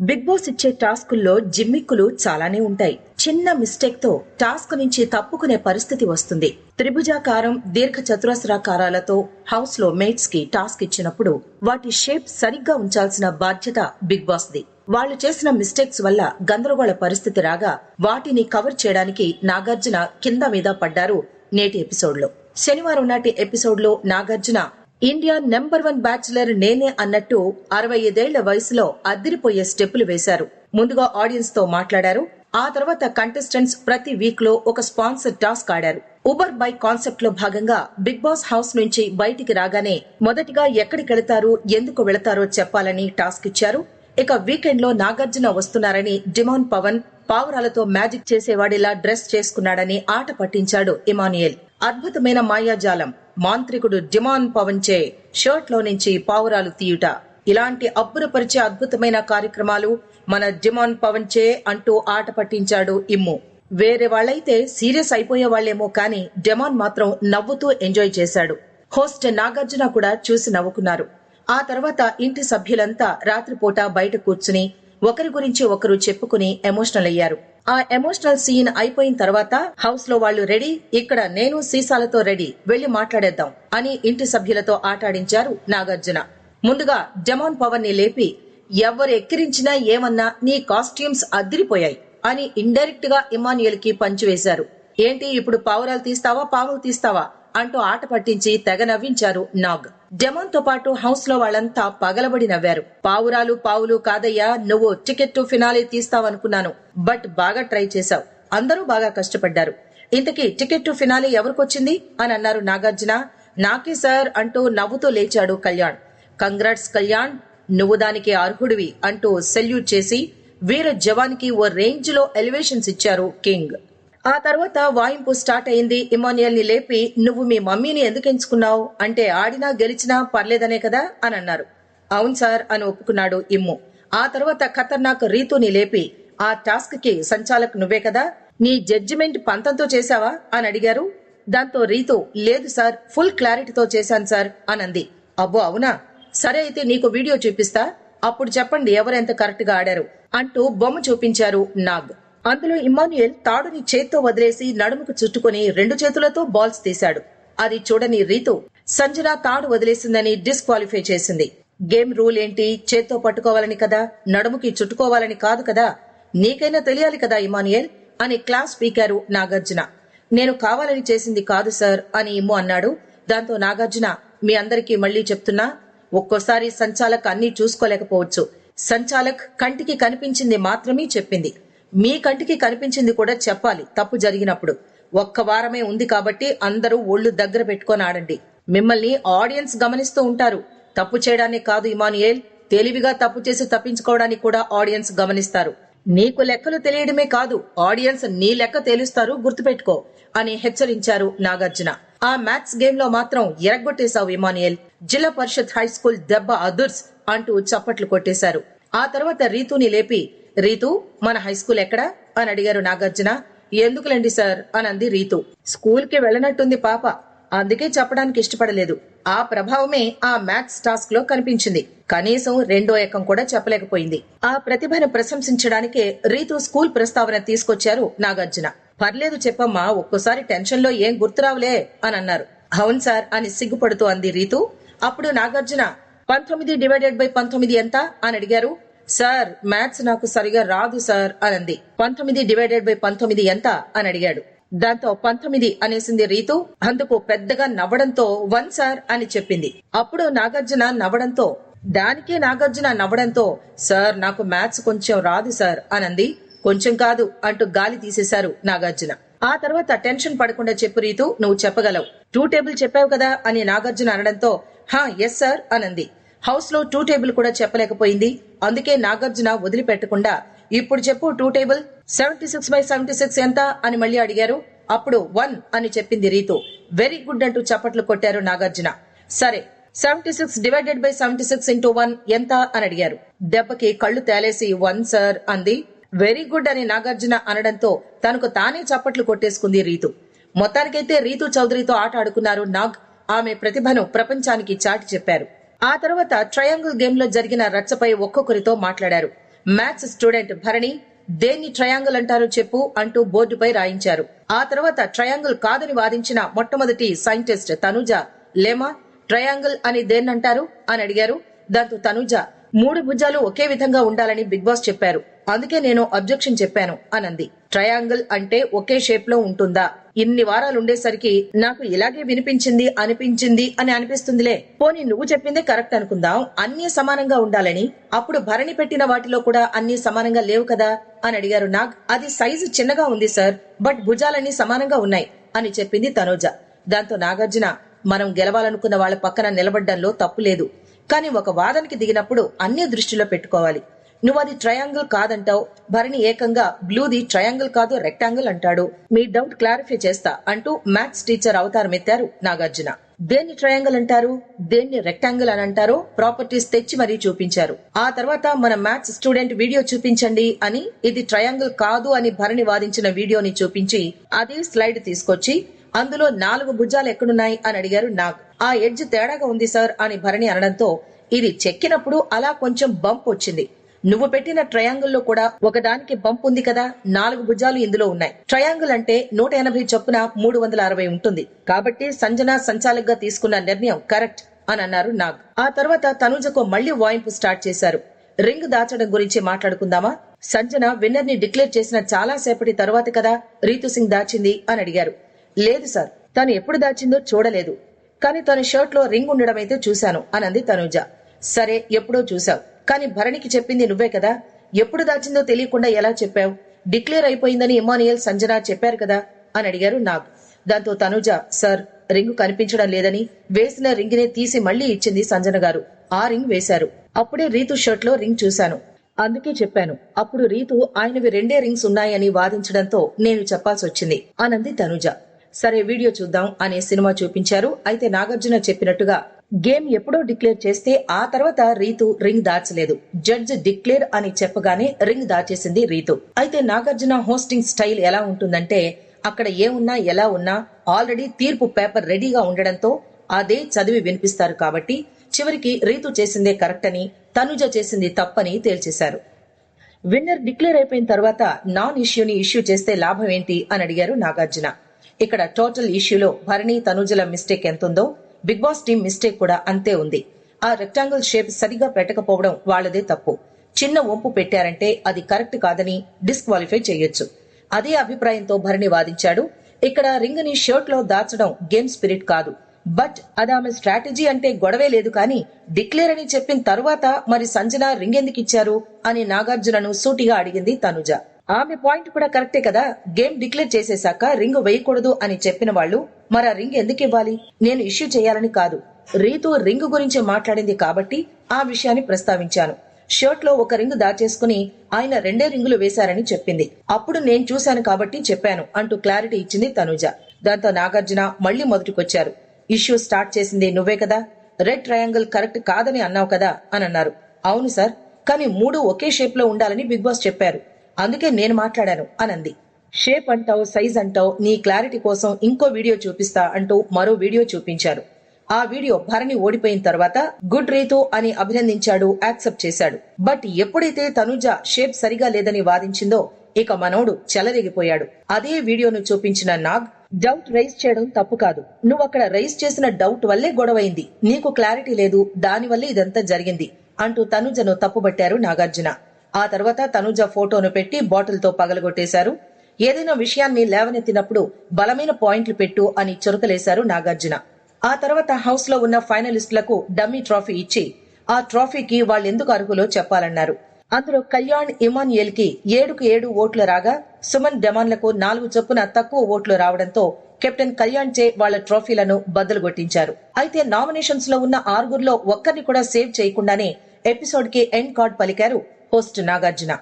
Big boss ఇచ్చే టాస్కుల్లో జిమ్మిక్కులు చాలానే ఉంటాయి. చిన్న మిస్టేక్తో టాస్క్ నుంచి తప్పుకునే పరిస్థితి వస్తుంది. త్రిభుజాకారం దీర్ఘ చతురస్రాకారాలతో హౌస్లో మేట్స్కి టాస్క్ ఇచ్చినప్పుడు వాటి షేప్ సరిగ్గా ఉంచాల్సిన బాధ్యత బిగ్ బాస్ ది వాళ్ళు చేసిన మిస్టేక్స్ వల్ల గందరగోళ పరిస్థితి రాగా వాటిని కవర్ చేయడానికి నాగార్జున కింద మీద పడ్డారు నేటి ఎపిసోడ్లో శనివారం నాటి ఎపిసోడ్లో Nagarjuna India number one bachelor నేనే అన్నట్టు అరవై ఐదేళ్ళ వయసులో అదిరిపోయే స్టెప్పులు వేశారు. ముందుగా ఆడియన్స్తో మాట్లాడారు. ఆ తర్వాత కంటెస్టెంట్స్ ప్రతి వీక్లో ఒక స్పాన్సర్ టాస్క్ ఆడారు. ఉబర్ బైక్ కాన్సెప్ట్లో భాగంగా బిగ్ బాస్ హౌస్ నుంచి బయటికి రాగానే మొదటిగా ఎక్కడికి వెళతారు ఎందుకు వెళతారో చెప్పాలని టాస్క్ ఇచ్చారు. ఇక వీకెండ్లో నాగార్జున వస్తున్నారని డిమాన్ పవన్ పావురాలతో మ్యాజిక్ చేసేవాడిలా డ్రెస్ చేసుకున్నాడని ఆట పట్టించాడు ఇమానుయల్. అద్భుతమైన మాయాజాలం. మాంత్రికుడు డిమాన్ పవన్ చే షర్ట్లో నుంచి పావురాలు తీయుట. ఇలాంటి అబ్బురపరిచే అద్భుతమైన కార్యక్రమాలు మన డిమాన్ పవన్ చే అంటూ ఆట పట్టించాడు ఇమ్ము. వేరే వాళ్ళైతే సీరియస్ అయిపోయే వాళ్ళేమో కానీ డెమాన్ మాత్రం నవ్వుతూ ఎంజాయ్ చేశాడు. హోస్ట్ నాగార్జున కూడా చూసి నవ్వుకున్నారు. ఆ తర్వాత ఇంటి సభ్యులంతా రాత్రిపూట బయట కూర్చుని ఒకరి గురించి ఒకరు చెప్పుకుని ఎమోషనల్ అయ్యారు. ఆ ఎమోషనల్ సీన్ అయిపోయిన తర్వాత హౌస్లో వాళ్ళు రెడీ ఇక్కడ నేను సీసాలతో రెడీ వెళ్ళి మాట్లాడేద్దాం అని ఇంటి సభ్యులతో ఆటాడించారు నాగార్జున. ముందుగా డెమాన్ పవన్ని లేపి ఎవరు ఎక్కిరించినా ఏమన్నా నీ కాస్ట్యూమ్స్ అదిరిపోయాయి అని ఇండైరెక్ట్గా ఇమానియల్కి పంచివేశారు ఏంటి ఇప్పుడు పావురాలు తీస్తావా పావులు తీస్తావా? అంటూ ఆట పట్టించి తెగ నవ్వించారు నాగ్. డెమాన్తో పాటు హౌస్లో వాళ్ళంతా పగలబడి నవ్వారు. పావురాలు పావులు కాదయ్యా నువ్వు టికెట్ టు ఫినాలే తీస్తావనుకున్నాను. బట్ బాగా ట్రై చేశావు. అందరూ బాగా కష్టపడ్డారు. ఇంతకీ టికెట్ టు ఫినాలే ఎవరికొచ్చింది? అని అన్నారు నాగార్జున. నాకే సార్ అంటూ నవ్వుతో లేచాడు కళ్యాణ్. కంగ్రాట్స్ కళ్యాణ్ నువ్వు దానికి అర్హుడివి అంటూ సెల్యూట్ చేసి వీర జవాన్కి ఓ రేంజ్లో ఎలివేషన్స్ ఇచ్చారు కింగ్. ఆ తర్వాత వాయింపు స్టార్ట్ అయింది. ఇమానియల్ని లేపి నువ్వు మీ మమ్మీని ఎందుకు ఎంచుకున్నావు? అంటే ఆడినా గెలిచినా పర్లేదనే కదా? అని అన్నారు. అవును సార్ అని ఒప్పుకున్నాడు ఇమ్ము. ఆ తర్వాత ఖతర్నాక్ రీతుని లేపి ఆ టాస్క్కి సంచాలక్ నువ్వే కదా? నీ జడ్జిమెంట్ పంతంతో చేశావా? అని అడిగారు. దాంతో రీతు లేదు సార్ ఫుల్ క్లారిటీతో చేశాను సార్ అనంది. అబ్బో అవునా? సరే అయితే నీకు వీడియో చూపిస్తా. అప్పుడు చెప్పండి ఎవరెంత కరెక్ట్గా ఆడారు అంటూ బొమ్మ చూపించారు నాగ్. అందులో ఇమ్మాన్యుయల్ తాడుని చేత్తో వదిలేసి నడుముకు చుట్టుకొని రెండు చేతులతో బాల్స్ తీశాడు. అది చూడని రీతు సంజన తాడు వదిలేసిందని డిస్క్వాలిఫై చేసింది. గేమ్ రూల్ ఏంటి? చేత్తో పట్టుకోవాలని కదా? నడుముకి చుట్టుకోవాలని కాదు కదా? నీకైనా తెలియాలి కదా ఇమానియల్ అని క్లాస్ పీకారు నాగార్జున. నేను కావాలని చేసింది కాదు సార్ అని ఇమ్ము అన్నాడు. దాంతో నాగార్జున మీ అందరికీ మళ్ళీ చెప్తున్నా ఒక్కోసారి సంచాలక్ అన్ని చూసుకోలేకపోవచ్చు. సంచాలక్ కంటికి కనిపించింది మాత్రమే చెప్పింది. మీ కంటికి కనిపించింది కూడా చెప్పాలి. తప్పు జరిగినప్పుడు. ఒక్క వారమే ఉంది కాబట్టి అందరూ ఒళ్ళు దగ్గర పెట్టుకొని ఆడండి. మిమ్మల్ని ఆడియన్స్ గమనిస్తూ ఉంటారు. తప్పు చేయడానికి కాదు ఇమానుయేల్. తెలివిగా తప్పు చేసి తప్పించుకోవడానికి కూడా ఆడియన్స్ గమనిస్తారు. నీకు లెక్కలు తెలియడమే కాదు ఆడియన్స్ నీ లెక్క తేలుస్తారు గుర్తుపెట్టుకో అని హెచ్చరించారు నాగార్జున. ఆ మ్యాథ్స్ గేమ్లో మాత్రం ఎరగొట్టేశావు ఇమానియల్. జిల్లా పరిషత్ హై స్కూల్ దెబ్బ అదుర్స్ అంటూ చప్పట్లు కొట్టేశారు. ఆ తర్వాత రీతుని లేపి రీతు మన హై స్కూల్ ఎక్కడా? అని అడిగారు నాగార్జున. ఎందుకులేండి సార్? అని అంది రీతు. స్కూల్కి వెళ్ళనట్టుంది పాప. అందుకే చెప్పడానికి ఇష్టపడలేదు. ఆ ప్రభావమే ఆ మ్యాథ్స్ టాస్క్లో కనిపించింది. కనీసం రెండో ఏకం కూడా చెప్పలేకపోయింది. ఆ ప్రతిభను ప్రశంసించడానికే రీతు స్కూల్ ప్రస్తావన తీసుకొచ్చారు నాగార్జున. పర్లేదు చెప్పమ్మా ఒక్కోసారి టెన్షన్లో ఏం గుర్తురావులే అని అన్నారు. అవును సార్ అని సిగ్గుపడుతూ అంది రీతు. అప్పుడు నాగార్జున పంతొమ్మిది డివైడెడ్ బై పంతొమ్మిది ఎంత? అని అడిగారు. సార్ మ్యాథ్స్ నాకు సరిగా రాదు సార్ అనంది. పంతొమ్మిది డివైడెడ్ బై పంతొమ్మిది ఎంత? అని అడిగాడు. దాంతో పంతొమ్మిది అనేసింది రీతు అందుకు పెద్దగా నవ్వడంతో వన్ సార్ అని చెప్పింది. అప్పుడు నాగార్జున నవ్వడంతో దానికే నాగార్జున నవ్వడంతో సార్ నాకు మ్యాథ్స్ కొంచెం రాదు సార్ అనంది. కొంచెం కాదు అంటూ గాలి తీసేశారు నాగార్జున. ఆ తర్వాత టెన్షన్ పడకుండా చెప్పు రీతు నువ్వు చెప్పగలవు. టూ టేబుల్ చెప్పావు కదా అని నాగార్జున అనడంతో హా ఎస్ సార్ అనంది. హౌస్లో టూ టేబుల్ కూడా చెప్పలేకపోయింది. అందుకే నాగార్జున వదిలిపెట్టకుండా ఇప్పుడు చెప్పు two table seventy six by seventy six ఎంత అని మళ్ళీ అడిగారు. అప్పుడు వన్ అని చెప్పింది రీతు. వెరీ గుడ్ అంటూ చప్పట్లు కొట్టారు నాగార్జున. సరే seventy six divided by seventy six into one ఎంత అని అడిగారు. దెబ్బకి కళ్ళు తేలేసి వన్ సార్ అంది. వెరీ గుడ్ అని నాగార్జున అనడంతో తనకు తానే చప్పట్లు కొట్టేసుకుంది రీతు. మొత్తానికైతే రీతు చౌదరితో ఆట ఆడుకున్నారు నాగ్. ఆమె ప్రతిభను ప్రపంచానికి చాటి చెప్పారు. ఆ తర్వాత ట్రయాంగిల్ గేమ్లో జరిగిన రచ్చపై ఒక్కొక్కరితో మాట్లాడారు. మ్యాథ్స్ స్టూడెంట్ భరణి దేన్ని ట్రయాంగిల్ అంటారో చెప్పు అంటూ బోర్డుపై రాయించారు. ఆ తర్వాత ట్రయాంగిల్ కాదని వాదించిన మొట్టమొదటి సైంటిస్ట్ తనుజ లేమా ట్రయాంగిల్ అని దేన్నంటారు? అని అడిగారు. దాంతో తనుజ మూడు భుజాలు ఒకే విధంగా ఉండాలని బిగ్ బాస్ చెప్పారు. అందుకే నేను అబ్జెక్షన్ చెప్పాను అనంది. ట్రయాంగిల్ అంటే ఒకే షేప్లో ఉంటుందా? ఇన్ని వారాలు ఉండేసరికి నాకు ఇలాగే వినిపించింది అనిపించింది అని అనిపిస్తుందిలే. పోనీ నువ్వు చెప్పిందే కరెక్ట్ అనుకుందాం. అన్ని సమానంగా ఉండాలని. అప్పుడు భరణి పెట్టిన వాటిలో కూడా అన్ని సమానంగా లేవు కదా? అని అడిగారు నాగ్. అది సైజు చిన్నగా ఉంది సార్ బట్ భుజాలన్నీ సమానంగా ఉన్నాయి అని చెప్పింది తనోజ. దాంతో నాగార్జున మనం గెలవాలనుకున్న వాళ్ళ పక్కన నిలబడ్డంలో తప్పు లేదు. కానీ ఒక వాదనకి దిగినప్పుడు అన్ని దృష్టిలో పెట్టుకోవాలి. నువ్వు అది ట్రయాంగిల్ కాదంటావు. భరణి ఏకంగా బ్లూది ట్రయాంగిల్ కాదు రెక్టాంగిల్ అంటాడు. మీ డౌట్ క్లారిఫై చేస్తా అంటూ మ్యాథ్స్ టీచర్ అవతారం ఎత్తారు నాగార్జున. దేన్ని ట్రయాంగిల్ అంటారు? దేన్ని రెక్టాంగిల్ అని అంటారో? ప్రాపర్టీస్ తెచ్చి మరీ చూపించారు. ఆ తర్వాత మన మ్యాథ్స్ స్టూడెంట్ వీడియో చూపించండి అని ఇది ట్రయాంగిల్ కాదు అని భరణి వాదించిన వీడియోని చూపించి అదే స్లైడ్ తీసుకొచ్చి అందులో నాలుగు భుజాలు ఎక్కడున్నాయి అని అడిగారు నాగ్. ఆ ఎడ్జ్ తేడాగా ఉంది సార్ అని భరణి అనడంతో ఇది చెక్కినప్పుడు అలా కొంచెం బంప్ వచ్చింది. నువ్వు పెట్టిన ట్రయాంగిల్లో కూడా ఒకదానికి బంప్ ఉంది కదా నాలుగు భుజాలు ఇందులో ఉన్నాయి. ట్రయాంగిల్ అంటే నూట ఎనభై చొప్పున మూడు వందల అరవై ఉంటుంది. కాబట్టి సంజన సంచాలకుగా తీసుకున్న నిర్ణయం కరెక్ట్ అని అన్నారు నాగ్. ఆ తర్వాత తనుజకు మళ్ళీ వాయింపు స్టార్ట్ చేశారు. రింగ్ దాచడం గురించి మాట్లాడుకుందామా? సంజన విన్నర్ని డిక్లేర్ చేసిన చాలా సేపటి తర్వాత కదా రీతు సింగ్ దాచింది అని అడిగారు. లేదు సార్ తను ఎప్పుడు దాచిందో చూడలేదు. కానీ తన షర్ట్లో రింగ్ ఉండడం అయితే చూశాను అనంది తనుజ. సరే ఎప్పుడో చూశావు. కానీ భరణికి చెప్పింది నువ్వే కదా. ఎప్పుడు దాచిందో తెలియకుండా ఎలా చెప్పావు? డిక్లేర్ అయిపోయిందని ఇమానియల్ సంజన చెప్పారు కదా అని అడిగారు నాగ్. దాంతో తనుజ సార్ రింగ్ కనిపించడం లేదని వేసిన రింగ్ నే తీసి మళ్ళీ ఇచ్చింది సంజన గారు. ఆ రింగ్ వేశారు. అప్పుడే రీతు షర్ట్లో రింగ్ చూశాను. అందుకే చెప్పాను అప్పుడు రీతు ఆయనవి రెండే రింగ్స్ ఉన్నాయని వాదించడంతో నేను చెప్పాల్సి వచ్చింది అనంది తనుజ. సరే వీడియో చూద్దాం అనే సినిమా చూపించారు. అయితే నాగార్జున చెప్పినట్టుగా గేమ్ ఎప్పుడో డిక్లేర్ చేస్తే ఆ తర్వాత రీతు రింగ్ దాచలేదు. జడ్జ్ డిక్లేర్ అని చెప్పగానే రింగ్ దాచేసింది రీతు. అయితే నాగార్జున హోస్టింగ్ స్టైల్ ఎలా ఉంటుందంటే అక్కడ ఏమున్నా ఎలా ఉన్నా ఆల్రెడీ తీర్పు పేపర్ రెడీగా ఉండడంతో అదే చదివి వినిపిస్తారు కాబట్టి చివరికి రీతు చేసిందే కరెక్ట్ అని తనుజ చేసింది తప్పని తేల్చేశారు. విన్నర్ డిక్లేర్ అయిపోయిన తర్వాత నాన్ ఇష్యూని ఇష్యూ చేస్తే లాభం ఏంటి అని అడిగారు నాగార్జున. ఇక్కడ టోటల్ ఇష్యూలో భరణి తనుజల మిస్టేక్ ఎంతుందో బిగ్ బాస్ టీం మిస్టేక్ కూడా అంతే ఉంది. ఆ రెక్టాంగిల్ షేప్ సరిగా పెట్టకపోవడం వాళ్ళదే తప్పు. చిన్న వంపు పెట్టారంటే అది కరెక్ట్ కాదని డిస్క్వాలిఫై చేయొచ్చు. అదే అభిప్రాయంతో భరణి వాదించాడు ఇక్కడ రింగ్ని షర్ట్లో దాచడం గేమ్ స్పిరిట్ కాదు. బట్ అది ఆమె స్ట్రాటజీ అంటే గొడవే లేదు కానీ డిక్లేర్ అని చెప్పిన తరువాత మరి సంజన రింగ్ ఎందుకు ఇచ్చారు అని నాగార్జునను సూటిగా అడిగింది తనుజ. ఆమె పాయింట్ కూడా కరెక్టే కదా? గేమ్ డిక్లేర్ చేసేశాక రింగ్ వేయకూడదు అని చెప్పిన వాళ్ళు మరి ఆ రింగ్ ఎందుకు ఇవ్వాలి? నేను ఇష్యూ చేయాలని కాదు. రీతు రింగ్ గురించి మాట్లాడింది కాబట్టి ఆ విషయాన్ని ప్రస్తావించాను. షర్ట్లో ఒక రింగ్ దాచేసుకుని ఆయన రెండే రింగులు వేశారని చెప్పింది. అప్పుడు నేను చూశాను కాబట్టి చెప్పాను అంటూ క్లారిటీ ఇచ్చింది తనుజ. దాంతో నాగార్జున మళ్ళీ మొదటికొచ్చారు. ఇష్యూ స్టార్ట్ చేసింది నువ్వే కదా? రెడ్ ట్రయాంగిల్ కరెక్ట్ కాదని అన్నావు కదా? అని అన్నారు. అవును సార్ కానీ మూడు ఒకే షేప్లో ఉండాలని బిగ్ బాస్ చెప్పారు. అందుకే నేను మాట్లాడాను అనంది. షేప్ అంటావు సైజ్ అంటావు నీ క్లారిటీ కోసం ఇంకో వీడియో చూపిస్తా అంటూ మరో వీడియో చూపించారు. ఆ వీడియో భరణి ఓడిపోయిన తర్వాత గుడ్ రీతు అని అభినందించాడు యాక్సెప్ట్ చేశాడు. బట్ ఎప్పుడైతే తనుజ షేప్ సరిగా లేదని వాదించిందో ఇక మనోడు చెలరేగిపోయాడు. అదే వీడియోను చూపించిన నాగ్ డౌట్ రైజ్ చేయడం తప్పు కాదు. నువ్వు అక్కడ రైజ్ చేసిన డౌట్ వల్లే గొడవైంది. నీకు క్లారిటీ లేదు దానివల్లే ఇదంతా జరిగింది అంటూ తనుజను తప్పుబట్టారు నాగార్జున. ఆ తర్వాత తనుజ ఫోటోను పెట్టి బాటిల్తో పగలగొట్టేశారు. ఏదైనా విషయాన్ని లేవనెత్తినప్పుడు బలమైన పాయింట్లు పెట్టు అని చురకలేశారు నాగార్జున. ఆ తర్వాత హౌస్లో ఉన్న ఫైనలిస్టులకు డమ్మీ ట్రోఫీ ఇచ్చి ఆ ట్రోఫీకి వాళ్ళెందుకు అర్హులో చెప్పాలన్నారు. అందులో కళ్యాణ్ ఇమాన్యుయల్కి ఏడుకు ఏడు ఓట్లు రాగా సుమన్ డెమాన్లకు నాలుగు చొప్పున తక్కువ ఓట్లు రావడంతో కెప్టెన్ కళ్యాణ్ చే వాళ్ళ ట్రోఫీలను బద్దలు కొట్టించారు అయితే నామినేషన్స్లో ఉన్న ఆరుగురులో ఒక్కరిని కూడా సేవ్ చేయకుండానే ఎపిసోడ్కి ఎండ్ కార్డ్ పలికారు పోస్ట్ నాగార్జున.